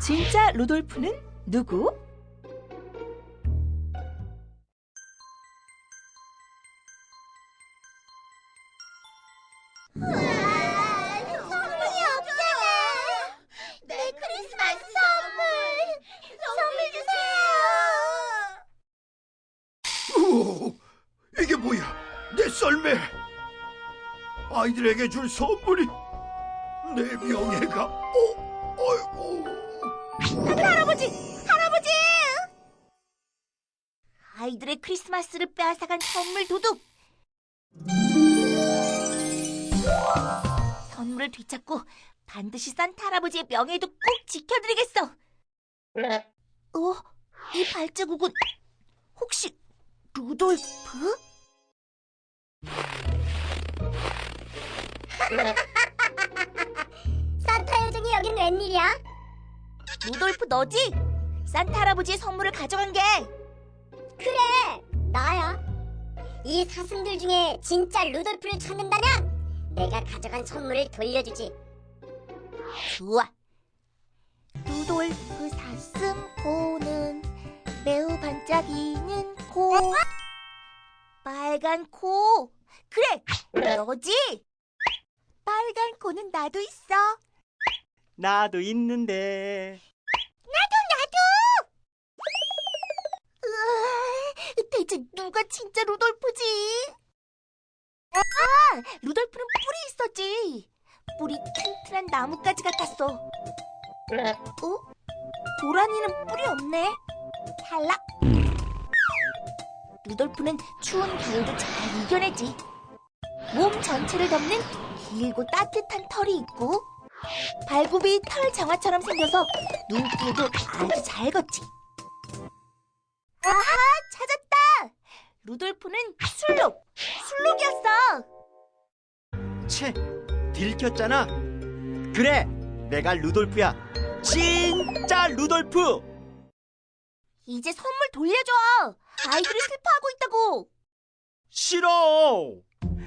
진짜 루돌프는 누구? 선물이 없잖아. 내 크리스마스 선물. 선물 주세요. 오, 이게 뭐야? 내 썰매! 아이들에게 줄 선물이 내 명예가 어, 어이구. 아이들의 크리스마스를 빼앗아간 선물 도둑. 선물을 되찾고 반드시 산타 할아버지의 명예도 꼭 지켜드리겠어. 어? 이 발자국은 혹시 루돌프? 산타 요정이 여긴 웬일이야? 루돌프 너지? 산타 할아버지의 선물을 가져간 게 그래 나야. 이 사슴들 중에 진짜 루돌프를 찾는다면 내가 가져간 선물을 돌려주지. 좋아 루돌프 사슴 코는 매우 반짝이는 코. 빨간 코. 그래 너지. 빨간 코는 나도 있어. 나도 있는데 대체 누가 진짜 루돌프지? 아, 루돌프는 뿔이 있었지. 뿔이 튼튼한 나뭇가지 같았어. 어? 고라니는 뿔이 없네. 탈락. 루돌프는 추운 겨울도 잘 이겨내지. 몸 전체를 덮는 길고 따뜻한 털이 있고 발굽이 털 장화처럼 생겨서 눈길도 아주 잘 걷지. 루돌프는 술록! 술록이었어! 채 들켰잖아 그래 내가 루돌프야 진짜 루돌프 이제 선물 돌려줘! 아이들이 슬퍼하고 있다고! 싫어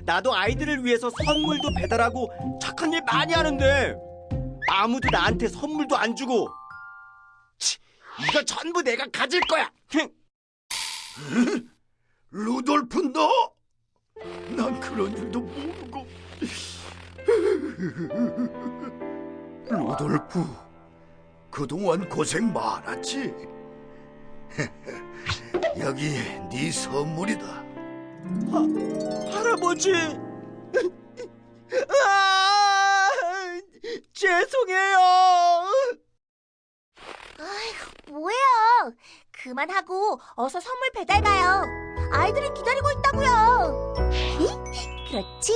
나도 아이들을 위해서 선물도 배달하고 착한 일 많이 하는데 아무도 나한테 선물도 안 주고 치, 이거 전부 내가 가질 거야 흥. 그런 일도 모르고. 루돌프, 그동안 고생 많았지? 여기 네 선물이다. 할아버지 아, 죄송해요 아이고, 뭐예요? 그만하고 어서 선물 배달 가요. 아이들이 기다리고 있다고요. 그렇지?